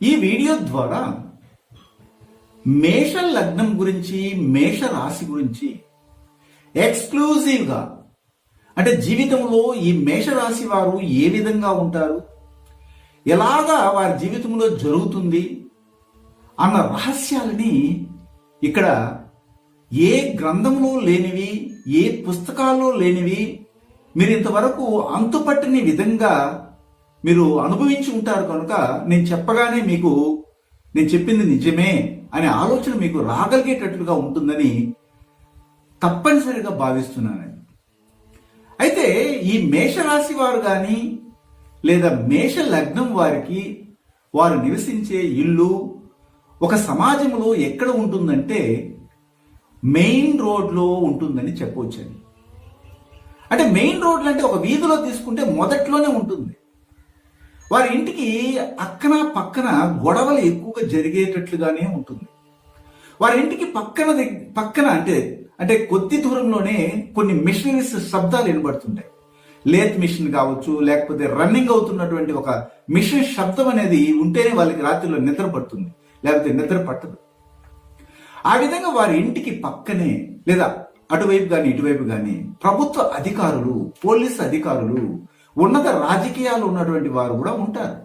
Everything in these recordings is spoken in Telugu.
ఈ వీడియో ద్వారా మేష లగ్నం గురించి మేష రాశి గురించి ఎక్స్క్లూజివ్గా అంటే జీవితంలో ఈ మేషరాశి వారు ఏ విధంగా ఉంటారు ఎలాగా వారి జీవితంలో జరుగుతుంది అన్న రహస్యాలని ఇక్కడ ఏ గ్రంథంలో లేనివి ఏ పుస్తకాల్లో లేనివి మీరు ఇంతవరకు అంతుపట్టని విధంగా మీరు అనుభవించి ఉంటారు కనుక నేను చెప్పగానే మీకు నేను చెప్పింది నిజమే అనే ఆలోచన మీకు రాగలిగేటట్లుగా ఉంటుందని తప్పనిసరిగా భావిస్తున్నాను అయితే ఈ మేషరాశి వారు కానీ లేదా మేష లగ్నం వారికి వారు నివసించే ఇల్లు ఒక సమాజంలో ఎక్కడ ఉంటుందంటే మెయిన్ రోడ్లో ఉంటుందని చెప్పవచ్చండి. అంటే మెయిన్ రోడ్లు అంటే ఒక వీధిలో తీసుకుంటే మొదట్లోనే ఉంటుంది. వారి ఇంటికి అక్కన పక్కన గొడవలు ఎక్కువగా జరిగేటట్లుగానే ఉంటుంది. వారి ఇంటికి పక్కన పక్కన అంటే అంటే కొద్ది దూరంలోనే కొన్ని మిషనరీస్ శబ్దాలు వినబడుతుంటాయి. లేత్ మిషన్ కావచ్చు లేకపోతే రన్నింగ్ అవుతున్నటువంటి ఒక మిషన్ శబ్దం అనేది ఉంటేనే వాళ్ళకి రాత్రిలో నిద్ర పడుతుంది లేకపోతే నిద్ర పట్టదు. ఆ విధంగా వారి ఇంటికి పక్కనే లేదా అటువైపు కానీ ఇటువైపు కానీ ప్రభుత్వ అధికారులు పోలీస్ అధికారులు ఉన్నత రాజకీయాలు ఉన్నటువంటి వారు కూడా ఉంటారు.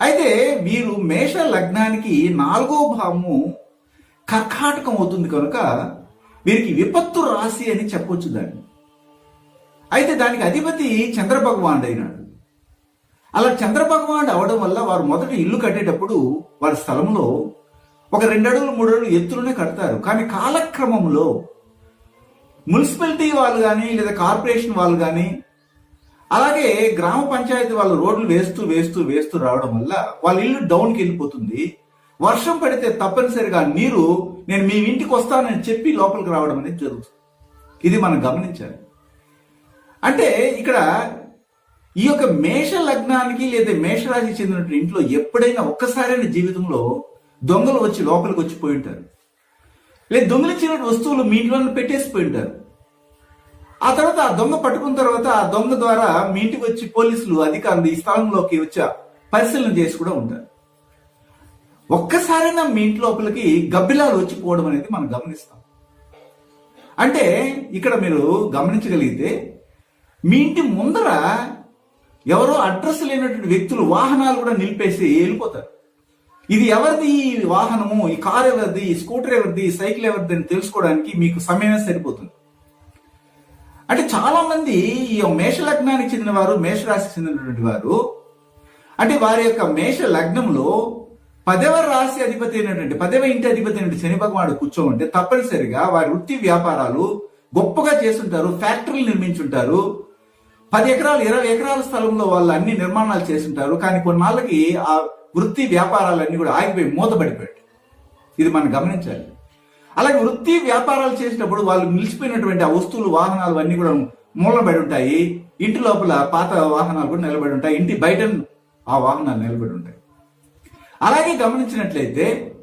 అయితే వీరు మేష లగ్నానికి నాలుగో భావము కర్కాటకం అవుతుంది కనుక వీరికి విపత్తు రాశి అని చెప్పొచ్చు దాన్ని. అయితే దానికి అధిపతి చంద్రభగవానుడు అయినాడు అలా చంద్రభగవానుడు అవడం వల్ల వారు మొదట ఇల్లు కట్టేటప్పుడు వారి స్థలంలో ఒక రెండు అడుగులు మూడు అడుగులు ఎత్తులోనే కడతారు. కానీ కాలక్రమంలో మున్సిపాలిటీ వాళ్ళు కానీ లేదా కార్పొరేషన్ వాళ్ళు కానీ అలాగే గ్రామ పంచాయతీ వాళ్ళు రోడ్లు వేస్తూ వేస్తూ వేస్తూ రావడం వల్ల వాళ్ళ ఇల్లు డౌన్కి వెళ్ళిపోతుంది. వర్షం పడితే తప్పనిసరిగా నీరు నేను మీ ఇంటికి వస్తానని చెప్పి లోపలికి రావడం అనేది జరుగుతుంది. ఇది మనం గమనించాలి. అంటే ఇక్కడ ఈ యొక్క మేష లగ్నానికి లేదా మేషరాశికి చెందినటువంటి ఇంట్లో ఎప్పుడైనా ఒక్కసారైన జీవితంలో దొంగలు వచ్చి లోపలికి వచ్చి పోయి ఉంటారు. లేదా దొంగలించిన వస్తువులు మీ ఇంట్లో పెట్టేసిపోయి ఉంటారు. ఆ తర్వాత ఆ దొంగ పట్టుకున్న తర్వాత ఆ దొంగ ద్వారా మీ ఇంటికి వచ్చి పోలీసులు అధికారులు ఈ స్థలంలోకి వచ్చి పరిశీలన చేసి కూడా ఉంటారు. ఒక్కసారైనా మీ ఇంటి లోపలికి గబ్బిలాలు వచ్చి పోవడం అనేది మనం గమనిస్తాం. అంటే ఇక్కడ మీరు గమనించగలిగితే మీ ఇంటి ముందర ఎవరో అడ్రస్ లేనటువంటి వ్యక్తులు వాహనాలు కూడా నిలిపేసి వెళ్ళిపోతారు. ఇది ఎవరిది? ఈ వాహనము ఈ కారు ఎవరిది? ఈ స్కూటర్ ఎవరిది? ఈ సైకిల్ ఎవరిది? అని తెలుసుకోవడానికి మీకు సమయమే సరిపోతుంది. అంటే చాలా మంది ఈ మేష లగ్నానికి చెందిన వారు మేషరాశికి చెందినటువంటి వారు అంటే వారి యొక్క మేష లగ్నంలో పదవ రాశి అధిపతి అయినటువంటి పదవ ఇంటి అధిపతి అయినటువంటి శని భగవానుడు కూర్చోమంటే తప్పనిసరిగా వారి వృత్తి వ్యాపారాలు గొప్పగా చేస్తుంటారు ఫ్యాక్టరీలు నిర్మించుంటారు. పది ఎకరాలు ఇరవై ఎకరాల స్థలంలో వాళ్ళు అన్ని నిర్మాణాలు చేస్తుంటారు. కానీ కొన్నాళ్ళకి ఆ వృత్తి వ్యాపారాలన్నీ కూడా ఆగిపోయి మూతపడిపోయాయి. ఇది మనం గమనించాలి. అలాగే వృత్తి వ్యాపారాలు చేసినప్పుడు వాళ్ళు నిలిచిపోయినటువంటి ఆ వస్తువులు వాహనాలు అన్నీ కూడా మూలబడి ఉంటాయి. ఇంటి లోపల పాత వాహనాలు కూడా నిలబడి ఉంటాయి. ఇంటి బయట ఆ వాహనాలు నిలబడి ఉంటాయి. అలాగే గమనించినట్లయితే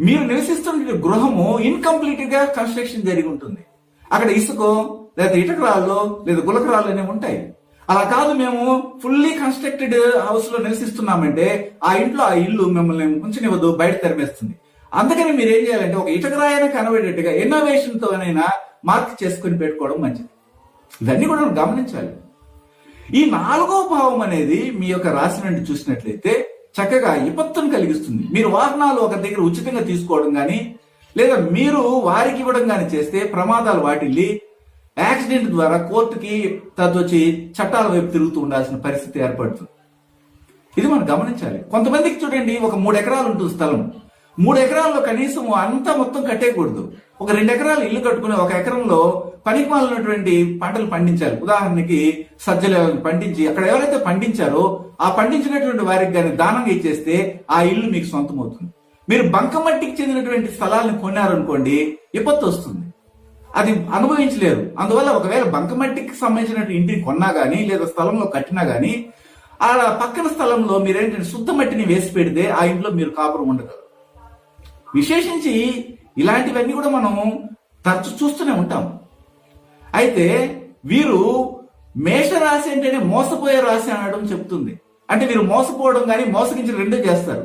మీరు నివసిస్తున్న గృహము ఇన్కంప్లీట్గా కన్స్ట్రక్షన్ జరిగి ఉంటుంది. అక్కడ ఇసుకో లేదా ఇటకరాళ్ళు లేదా గులకరాళ్ళు అనేవి ఉంటాయి. అలా కాదు మేము ఫుల్లీ కన్స్ట్రక్టెడ్ హౌస్లో నివసిస్తున్నామంటే ఆ ఇంట్లో ఆ ఇల్లు మిమ్మల్ని ఉంచనివ్వదు బయట తెరమేస్తుంది. అందుకని మీరు ఏం చేయాలంటే ఒక ఇటకరాయన కనబడేట్టుగా ఇన్నోవేషన్ తోనైనా మార్క్ చేసుకుని పెట్టుకోవడం మంచిది. ఇవన్నీ కూడా మనం గమనించాలి. ఈ నాలుగో భావం అనేది మీ యొక్క రాశి నుండి చూసినట్లయితే చక్కగా విపత్తును కలిగిస్తుంది. మీరు వాహనాలు ఒక దగ్గర ఉచితంగా తీసుకోవడం కానీ లేదా మీరు వారికి ఇవ్వడం కానీ చేస్తే ప్రమాదాలు వాటిల్లి యాక్సిడెంట్ ద్వారా కోర్టుకి తదొచ్చి చట్టాల వైపు తిరుగుతూ ఉండాల్సిన పరిస్థితి ఏర్పడుతుంది. ఇది మనం గమనించాలి. కొంతమందికి చూడండి ఒక మూడు ఎకరాలు ఉంటుంది స్థలం. మూడు ఎకరాల్లో కనీసం అంతా మొత్తం కట్టేయకూడదు. ఒక రెండు ఎకరాలు ఇల్లు కట్టుకుని ఒక ఎకరంలో పనికి మాలినటువంటి పంటలు పండించాలి. ఉదాహరణకి సజ్జలు పండించి అక్కడ ఎవరైతే పండించారో ఆ పండించినటువంటి వారికి కానీ దానంగా ఇచ్చేస్తే ఆ ఇల్లు మీకు సొంతం అవుతుంది మీరు బంకమట్టికి చెందినటువంటి స్థలాలను కొన్నారనుకోండి విపత్తు వస్తుంది. అది అనుభవించలేరు. అందువల్ల ఒకవేళ బంకమట్టికి సంబంధించినటువంటి ఇంటిని కొన్నా గానీ లేదా స్థలంలో కట్టినా గానీ ఆ పక్కన స్థలంలో మీరేంటంటే శుద్ధ మట్టిని వేసి పెడితే ఆ ఇంట్లో మీరు కాపురం ఉండగలరు. విశేషించి ఇలాంటివన్నీ కూడా మనం తరచు చూస్తూనే ఉంటాం. అయితే వీరు మేషరాశి అంటేనే మోసపోయే రాశి అనడం చెప్తుంది. అంటే వీరు మోసపోవడం కానీ మోసగించి రెండూ చేస్తారు.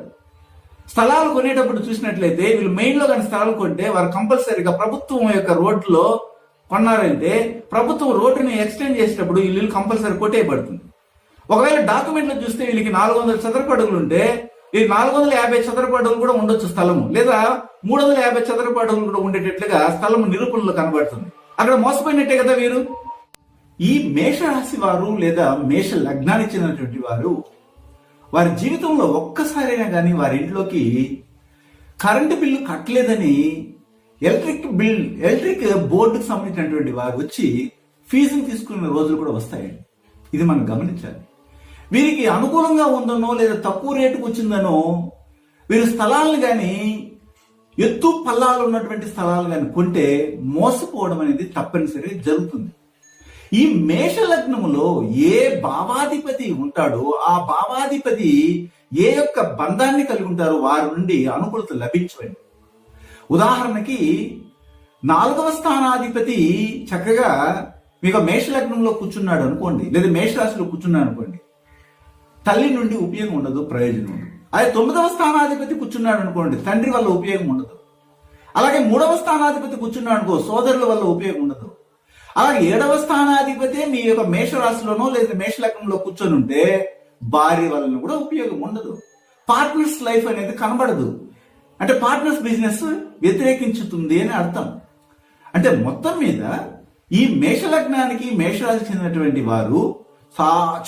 స్థలాలు కొనేటప్పుడు చూసినట్లయితే వీళ్ళు మెయిన్లో కానీ స్థలాలు కొంటే వారు కంపల్సరీగా ప్రభుత్వం యొక్క రోడ్లో కొన్నారంటే ప్రభుత్వం రోడ్డుని ఎక్స్టెండ్ చేసేటప్పుడు వీళ్ళు కంపల్సరీ కొట్టేయబడుతుంది. ఒకవేళ డాక్యుమెంట్లు చూస్తే వీళ్ళకి నాలుగు వందల చదరపు అడుగులు ఉంటే ఈ నాలుగు వందల యాభై చదరపు అడుగులు కూడా ఉండొచ్చు స్థలము. లేదా మూడు వందల యాభై చదరపు అడుగులు కూడా ఉండేటట్లుగా స్థలము నిరూపణలో కనబడుతుంది. అక్కడ మోసపోయినట్టే కదా వీరు? ఈ మేషరాశి వారు లేదా మేష లగ్నానికి చెందినటువంటి వారు వారి జీవితంలో ఒక్కసారైనా కానీ వారి ఇంట్లోకి కరెంటు బిల్లు కట్టలేదని ఎలక్ట్రిక్ బిల్ ఎలక్ట్రిక్ బోర్డుకు సంబంధించినటువంటి వారు వచ్చి ఫీజుని తీసుకునే రోజులు కూడా వస్తాయండి. ఇది మనం గమనించాలి. వీరికి అనుకూలంగా ఉందనో లేదా తక్కువ రేటుకు వచ్చిందనో వీరు స్థలాలను కానీ ఎత్తు పల్లాలు ఉన్నటువంటి స్థలాలు కానీ కొంటే మోసపోవడం అనేది తప్పనిసరి జరుగుతుంది. ఈ మేష లగ్నములో ఏ భావాధిపతి ఉంటాడో ఆ భావాధిపతి ఏ యొక్క బంధాన్ని కలిగి ఉంటారో వారి నుండి అనుకూలత లభించవండి ఉదాహరణకి నాలుగవ స్థానాధిపతి చక్కగా మీకు మేష లగ్నంలో కూర్చున్నాడు అనుకోండి లేదా మేషరాశిలో కూర్చున్నాడు అనుకోండి. తల్లి నుండి ఉపయోగం ఉండదు ప్రయోజనం ఉండదు. అదే తొమ్మిదవ స్థానాధిపతి కూర్చున్నాడు అనుకోండి తండ్రి వల్ల ఉపయోగం ఉండదు. అలాగే మూడవ స్థానాధిపతి కూర్చున్నాడు అనుకో సోదరుల వల్ల ఉపయోగం ఉండదు. అలాగే ఏడవ స్థానాధిపతి మీ యొక్క మేషరాశిలోనో లేదా మేష లగ్నంలో కూర్చొని ఉంటే భార్య వలన కూడా ఉపయోగం ఉండదు. పార్ట్నర్స్ లైఫ్ అనేది కనబడదు. అంటే పార్ట్నర్స్ బిజినెస్ వ్యతిరేకించుతుంది అని అర్థం. అంటే మొత్తం మీద ఈ మేషలగ్నానికి మేషరాశి చెందినటువంటి వారు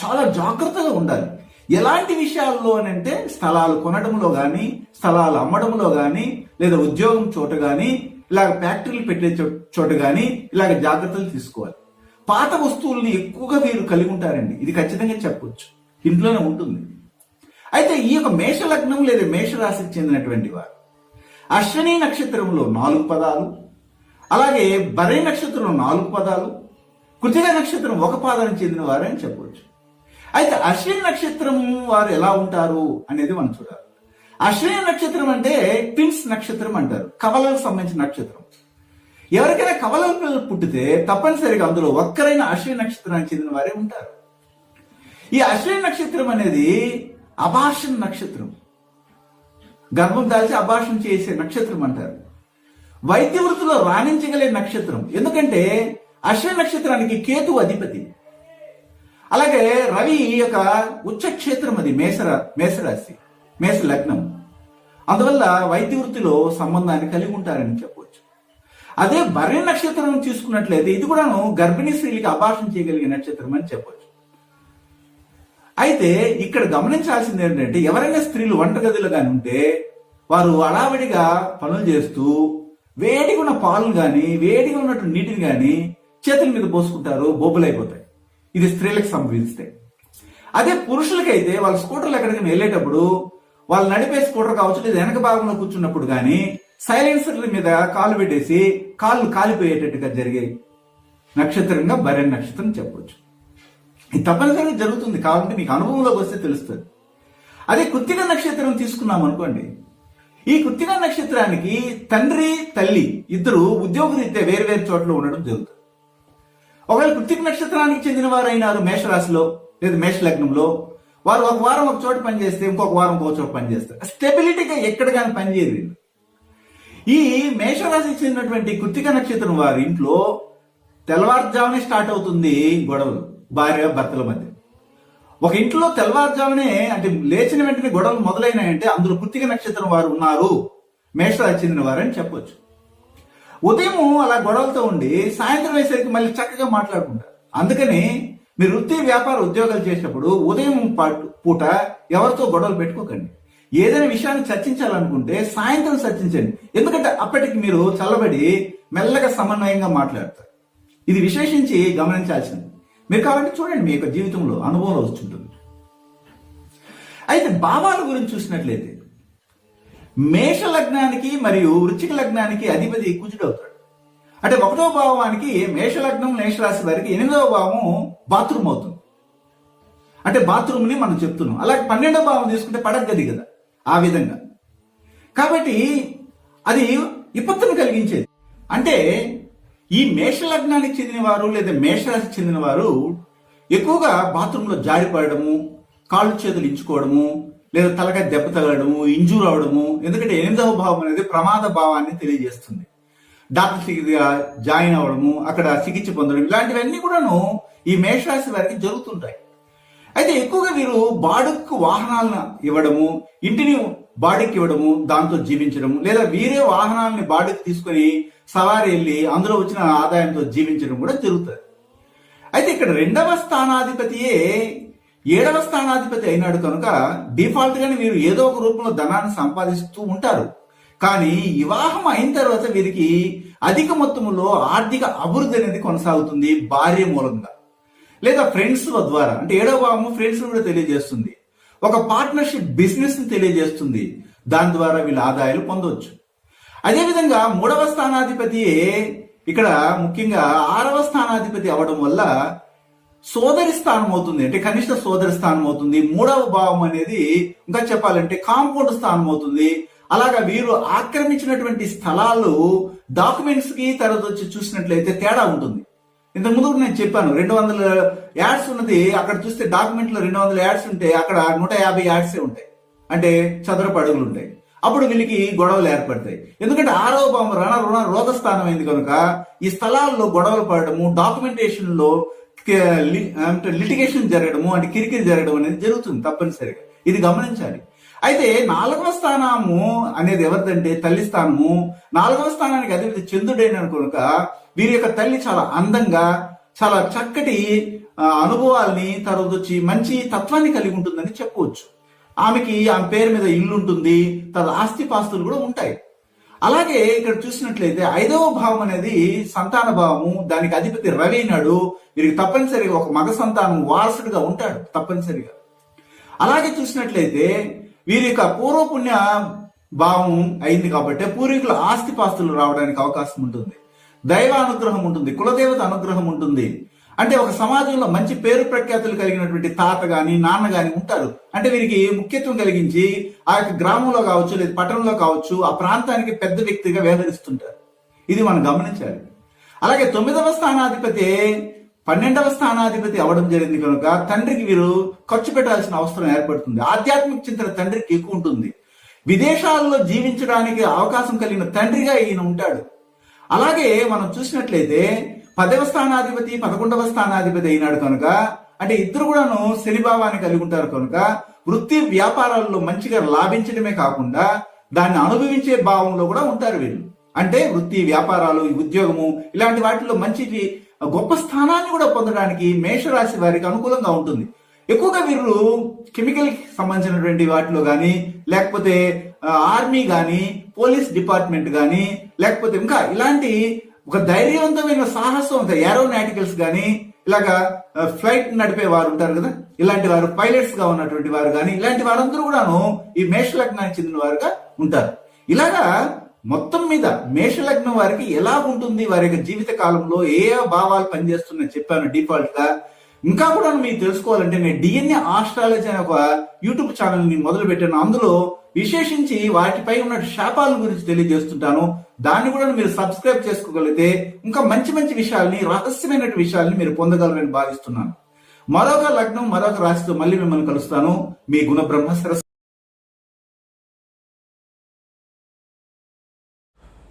చాలా జాగ్రత్తగా ఉండాలి. ఎలాంటి విషయాల్లో అని అంటే స్థలాలు కొనడంలో కానీ స్థలాలు అమ్మడంలో కానీ లేదా ఉద్యోగం చోట కానీ ఇలాగ ఫ్యాక్టరీలు పెట్టే చో- చోట కానీ ఇలాగ జాగ్రత్తలు తీసుకోవాలి. పాత వస్తువుల్ని ఎక్కువగా వీరు కలిగి ఉంటారండి. ఇది ఖచ్చితంగా చెప్పొచ్చు. ఇంట్లోనే ఉంటుంది. అయితే ఈ యొక్క మేష లగ్నం లేదా మేషరాశికి చెందినటువంటి వారు అశ్వని నక్షత్రంలో నాలుగు పదాలు అలాగే బరే నక్షత్రంలో నాలుగు పదాలు కృతిక నక్షత్రం ఒక పాదానికి చెందిన వారని చెప్పవచ్చు అయితే అశ్విని నక్షత్రం వారు ఎలా ఉంటారు అనేది మనం చూడాలి. అశ్విని నక్షత్రం అంటే ట్విన్స్ నక్షత్రం అంటారు. కవలకు సంబంధించిన నక్షత్రం. ఎవరికైనా కవల పిల్లలు పుట్టితే తప్పనిసరిగా అందులో ఒక్కరైన అశ్విని నక్షత్రానికి చెందిన వారే ఉంటారు. ఈ అశ్విని నక్షత్రం అనేది అభాషణ నక్షత్రం. గర్భం దాల్చి అభాషణ చేసే నక్షత్రం అంటారు. వైద్య వృత్తిలో రాణించగలే నక్షత్రం. ఎందుకంటే అశ్విని నక్షత్రానికి కేతు అధిపతి. అలాగే రవి యొక్క ఉచ్చక్షేత్రం అది మేషర మేషరాశి మేష లగ్నం. అందువల్ల వైద్య వృత్తిలో సంబంధాన్ని కలిగి ఉంటారని చెప్పవచ్చు అదే భరణి నక్షత్రం తీసుకున్నట్లయితే ఇది కూడాను గర్భిణీ స్త్రీలకి అభాషణ చేయగలిగే నక్షత్రం అని చెప్పవచ్చు అయితే ఇక్కడ గమనించాల్సింది ఏంటంటే ఎవరైనా స్త్రీలు వంటగదిలో కానీ ఉంటే వారు అడావిడిగా పనులు చేస్తూ వేడిగా ఉన్న పాలను కానీ వేడిగా ఉన్నటువంటి నీటిని కానీ చేతుల మీద పోసుకుంటారు బొబ్బలైపోతాయి. ఇది స్త్రీలకు సంభవిస్తే. అదే పురుషులకైతే వాళ్ళ స్కూటర్లు ఎక్కడికైనా వెళ్ళేటప్పుడు వాళ్ళు నడిపే స్కూటర్ కావచ్చు లేదా వెనక భాగంలో కూర్చున్నప్పుడు కానీ సైలెన్సర్ల మీద కాలు పెట్టేసి కాళ్ళు కాలిపోయేటట్టుగా జరిగే నక్షత్రంగా బరెన్ నక్షత్రం చెప్పవచ్చు ఇది తప్పనిసరిగా జరుగుతుంది. కాబట్టి మీకు అనుభవంలోకి వస్తే తెలుస్తుంది. అదే కుత్తిక నక్షత్రం తీసుకున్నాం అనుకోండి. ఈ కుత్తిక నక్షత్రానికి తండ్రి తల్లి ఇద్దరు ఉద్యోగరీత్యా వేరు వేరు చోట్ల ఉండడం జరుగుతుంది. ఒకవేళ కృత్తిక నక్షత్రానికి చెందిన వారు అయినారు మేషరాశిలో లేదా మేష లగ్నంలో వారు ఒక వారం ఒక చోట పనిచేస్తే ఇంకొక వారం ఒక చోట పనిచేస్తారు. స్టెబిలిటీగా ఎక్కడ కానీ పనిచేయదు. ఈ మేషరాశికి చెందినటువంటి కృత్తిక నక్షత్రం వారి ఇంట్లో తెల్లవారుజామునే స్టార్ట్ అవుతుంది గొడవలు భార్య భర్తల మధ్య. ఒక ఇంట్లో తెల్లవారుజామునే అంటే లేచిన వెంటనే గొడవలు మొదలైనాయంటే అందులో కృత్తిక నక్షత్రం వారు ఉన్నారు. మేషరాశి చెందిన వారు అని చెప్పొచ్చు. ఉదయం అలా గొడవలతో ఉండి సాయంత్రం వేసరికి మళ్ళీ చక్కగా మాట్లాడుకుంటారు అందుకని మీరు వృత్తి వ్యాపార ఉద్యోగాలు చేసినప్పుడు ఉదయం పూట ఎవరితో గొడవలు పెట్టుకోకండి. ఏదైనా విషయాన్ని చర్చించాలనుకుంటే సాయంత్రం చర్చించండి. ఎందుకంటే అప్పటికి మీరు చల్లబడి మెల్లగా సమన్వయంగా మాట్లాడతారు. ఇది విశేషించి గమనించాల్సింది. మీరు కాబట్టి చూడండి మీ యొక్క జీవితంలో అనుభవం వస్తుంటుంది అయితే భావాల గురించి చూసినట్లయితే మేష లగ్నానికి మరియు వృచ్చిక లగ్నానికి అధిపతి కుజుడు అవుతాడు అంటే ఒకటో భావానికి మేష లగ్నం మేషరాశి వారికి ఎనిమిదవ భావం బాత్రూమ్ అవుతుంది. అంటే బాత్రూమ్ని మనం చెప్తున్నాం. అలాగే పన్నెండవ భావం తీసుకుంటే పడగది కదా ఆ విధంగా. కాబట్టి అది విపత్తును కలిగించేది. అంటే ఈ మేష లగ్నానికి చెందిన వారు లేదా మేషరాశికి చెందిన వారు ఎక్కువగా బాత్రూంలో జారిపడము కాళ్ళు చేతులు ఇంచుకోవడము లేదా తలకాయ దెబ్బ తగలడము ఇంజూర్ అవడము ఎందుకంటే ఎనిమిదవ భావం అనేది ప్రమాద భావాన్ని తెలియజేస్తుంది. డాక్టర్ సిగ్గా జాయిన్ అవ్వడము అక్కడ చికిత్స పొందడం ఇలాంటివన్నీ కూడాను ఈ మేషరాశి వారికి జరుగుతుంటాయి. అయితే ఎక్కువగా వీరు బాడుక్కు వాహనాలను ఇవ్వడము ఇంటిని బాడీకి ఇవ్వడము దాంతో జీవించడము లేదా వీరే వాహనాలని బాడీకి తీసుకొని సవారి వెళ్ళి అందులో వచ్చిన ఆదాయంతో జీవించడం కూడా జరుగుతుంది. అయితే ఇక్కడ రెండవ స్థానాధిపతియే ఏడవ స్థానాధిపతి అయినాడు కనుక డిఫాల్ట్ గానే వీరు ఏదో ఒక రూపంలో ధనాన్ని సంపాదిస్తూ ఉంటారు. కానీ వివాహం అయిన తర్వాత వీరికి అధిక మొత్తంలో ఆర్థిక అభివృద్ధి అనేది కొనసాగుతుంది భార్య మూలంగా. లేదా ఫ్రెండ్స్ ద్వారా. అంటే ఏడవ భావము ఫ్రెండ్స్ కూడా తెలియజేస్తుంది. ఒక పార్ట్నర్షిప్ బిజినెస్ని తెలియజేస్తుంది. దాని ద్వారా వీళ్ళ ఆదాయాలు పొందవచ్చు. అదేవిధంగా మూడవ స్థానాధిపతి ఇక్కడ ముఖ్యంగా ఆరవ స్థానాధిపతి అవడం వల్ల సోదరి స్థానం అవుతుంది. అంటే కనిష్ట సోదరి స్థానం అవుతుంది. మూడవ భావం అనేది ఇంకా చెప్పాలంటే కాంపౌండ్ స్థానం అవుతుంది. అలాగా వీరు ఆక్రమించినటువంటి స్థలాలు డాక్యుమెంట్స్కి తర్వాత వచ్చి చూసినట్లయితే తేడా ఉంటుంది. ఇంతకు ముందు నేను చెప్పాను రెండు వందల యాడ్స్ ఉన్నది. అక్కడ చూస్తే డాక్యుమెంట్లో రెండు వందల యాడ్స్ ఉంటే అక్కడ నూట యాభై యాడ్సే ఉంటాయి. అంటే చదరపు అడుగులు ఉంటాయి. అప్పుడు వీళ్ళకి గొడవలు ఏర్పడతాయి. ఎందుకంటే ఆరో భావం రణ రుణ రోగ స్థానం అయింది కనుక ఈ స్థలాల్లో గొడవలు పడటము డాక్యుమెంటేషన్లో అంటే లిటిగేషన్ జరగడము అంటే కిరికిరి జరగడం అనేది జరుగుతుంది తప్పనిసరిగా. ఇది గమనించాలి. అయితే నాలుగవ స్థానము అనేది ఎవరిదంటే తల్లి స్థానము. నాలుగవ స్థానానికి అధిపతి చంద్రుడైన కనుక వీరి యొక్క తల్లి చాలా అందంగా చాలా చక్కటి అనుభవాల్ని తర్వాత వచ్చి మంచి తత్వాన్ని కలిగి ఉంటుందని చెప్పవచ్చు. ఆమెకి ఆమె పేరు మీద ఇల్లు ఉంటుంది తర్వాత ఆస్తి పాస్తులు కూడా ఉంటాయి. అలాగే ఇక్కడ చూసినట్లయితే ఐదవ భావం అనేది సంతాన భావము దానికి అధిపతి రవి అయినాడు వీరికి తప్పనిసరిగా ఒక మగ సంతానం వారసుడిగా ఉంటాడు తప్పనిసరిగా. అలాగే చూసినట్లయితే వీరి యొక్క పూర్వపుణ్య భావం అయింది కాబట్టి పూర్వీకుల ఆస్తిపాస్తులు రావడానికి అవకాశం ఉంటుంది. దైవ అనుగ్రహం ఉంటుంది కులదేవత అనుగ్రహం ఉంటుంది. అంటే ఒక సమాజంలో మంచి పేరు ప్రఖ్యాతులు కలిగినటువంటి తాత గాని నాన్న గాని ఉంటారు. అంటే వీరికి ముఖ్యత్వం కలిగించి ఆ యొక్క గ్రామంలో కావచ్చు లేదా పట్టణంలో కావచ్చు ఆ ప్రాంతానికి పెద్ద వ్యక్తిగా వ్యవహరిస్తుంటారు. ఇది మనం గమనించాలి. అలాగే తొమ్మిదవ స్థానాధిపతి పన్నెండవ స్థానాధిపతి అవడం జరిగింది కనుక తండ్రికి వీరు ఖర్చు పెట్టాల్సిన అవసరం ఏర్పడుతుంది. ఆధ్యాత్మిక చింతన తండ్రికి ఎక్కువ ఉంటుంది. విదేశాల్లో జీవించడానికి అవకాశం కలిగిన తండ్రిగా ఈయన ఉంటాడు. అలాగే మనం చూసినట్లయితే పదవ స్థానాధిపతి పదకొండవ స్థానాధిపతి అయినాడు కనుక అంటే ఇద్దరు కూడాను శనిభావాన్ని కలిగి ఉంటారు కనుక వృత్తి వ్యాపారాల్లో మంచిగా లాభించడమే కాకుండా దాన్ని అనుభవించే భావంలో కూడా ఉంటారు వీళ్ళు. అంటే వృత్తి వ్యాపారాలు ఈ ఉద్యోగము ఇలాంటి వాటిలో మంచి గొప్ప స్థానాన్ని కూడా పొందడానికి మేషరాశి వారికి అనుకూలంగా ఉంటుంది. ఎక్కువగా వీరు కెమికల్కి సంబంధించినటువంటి వాటిలో కానీ లేకపోతే ఆర్మీ కానీ పోలీస్ డిపార్ట్మెంట్ కానీ లేకపోతే ఇంకా ఇలాంటి ఒక ధైర్యవంతమైన సాహసం ఒక ఏరోనాటికల్స్ కానీ ఇలాగా ఫ్లైట్ నడిపే వారు ఉంటారు కదా? ఇలాంటి వారు పైలట్స్గా ఉన్నటువంటి వారు కానీ ఇలాంటి వారందరూ కూడాను ఈ మేష లగ్నానికి చెందిన వారుగా ఉంటారు. ఇలాగా మొత్తం మీద మేషలగ్నం వారికి ఎలా ఉంటుంది వారి యొక్క జీవిత కాలంలో ఏ ఏ భావాలు పనిచేస్తున్నాయని చెప్పాను డిఫాల్ట్గా ఇంకా కూడా మీరు తెలుసుకోవాలంటే నేను డిఎన్ఏ ఆస్ట్రాలజీ అనే ఒక యూట్యూబ్ ఛానల్ని మొదలు పెట్టాను అందులో విశేషించి వాటిపై ఉన్న శాపాల గురించి తెలియజేస్తుంటాను. దాన్ని కూడా మీరు సబ్స్క్రైబ్ చేసుకోగలిగితే ఇంకా మంచి మంచి విషయాల్ని రహస్యమైన విషయాల్ని మీరు పొందగలరని భావిస్తున్నాను. మరొక లగ్నం మరొక రాశితో మళ్ళీ మిమ్మల్ని కలుస్తాను. మీ గుణ బ్రహ్మ